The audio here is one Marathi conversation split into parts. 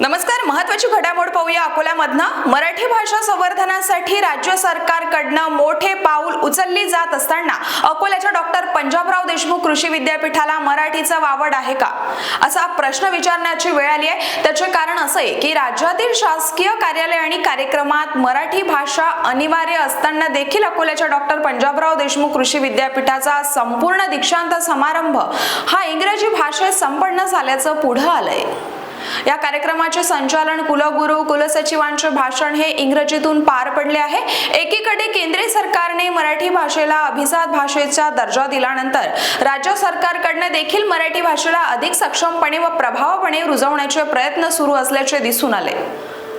नमस्कार महत्वाची घडामोड पाहूया अकोल्यामधनं. मराठी भाषा संवर्धनासाठी राज्य सरकारकडनं मोठे पाऊल उचलली जात असताना अकोल्याच्या डॉक्टर पंजाबराव देशमुख कृषी विद्यापीठाला मराठीचा वावड आहे का? असा प्रश्न विचारण्याची वेळ आली आहे. त्याचे कारण असं आहे की राज्यातील शासकीय कार्यालय आणि कार्यक्रमात मराठी भाषा अनिवार्य असताना देखील अकोल्याच्या डॉक्टर पंजाबराव देशमुख कृषी विद्यापीठाचा संपूर्ण दीक्षांत समारंभ हा इंग्रजी भाषेत संपन्न झाल्याचं पुढं आलंय. या कार्यक्रमाचे संचालन कुलगुरू कुलसचिवांचे भाषण हे इंग्रजीतून पार पडले आहे. एकीकडे केंद्रीय सरकारने मराठी भाषेला अभिजात भाषेचा दर्जा दिल्यानंतर राज्य सरकारकडनं देखील मराठी भाषेला अधिक सक्षमपणे व प्रभावपणे रुजवण्याचे प्रयत्न सुरू असल्याचे दिसून आले.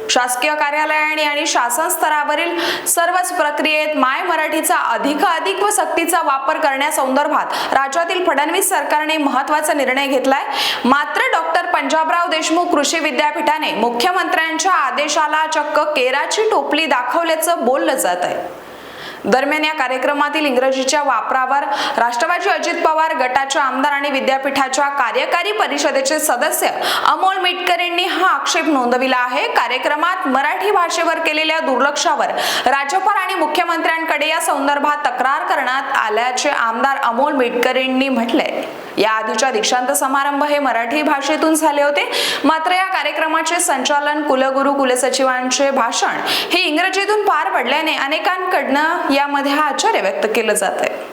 शासकीय कार्यालयाने आणि शासन स्तरावरील सर्वच प्रक्रियेत माय मराठीचा अधिकाधिक व सक्तीचा वापर करण्यासंदर्भात राज्यातील फडणवीस सरकारने महत्त्वाचा निर्णय घेतलाय. मात्र डॉक्टर पंजाबराव देशमुख कृषी विद्यापीठाने मुख्यमंत्र्यांच्या आदेशाला चक्क केराची टोपली दाखवल्याचं बोललं जात आहे. दरम्यान या कार्यक्रमातील इंग्रजीच्या वापरावर राष्ट्रवादी अजित पवार गटाच्या आमदार आणि विद्यापीठाच्या कार्यकारी परिषदेचे सदस्य अमोल मिटकर यांनी हा आक्षेप नोंदविला आहे. कार्यक्रमात मराठी भाषेवर केलेल्या दुर्लक्षावर राज्यपाल आणि मुख्यमंत्र्यांकडे या संदर्भात तक्रार करण्यात आल्याचे आमदार अमोल मिटकर म्हटले या आधीच्या दीक्षांत समारंभ हे मराठी भाषेतून झाले होते. मात्र या कार्यक्रमाचे संचालन कुलगुरू कुलसचिवांचे भाषण हे इंग्रजीतून पार पडल्याने अनेकांकडनं यामध्ये हा आश्चर्य व्यक्त केलं जात आहे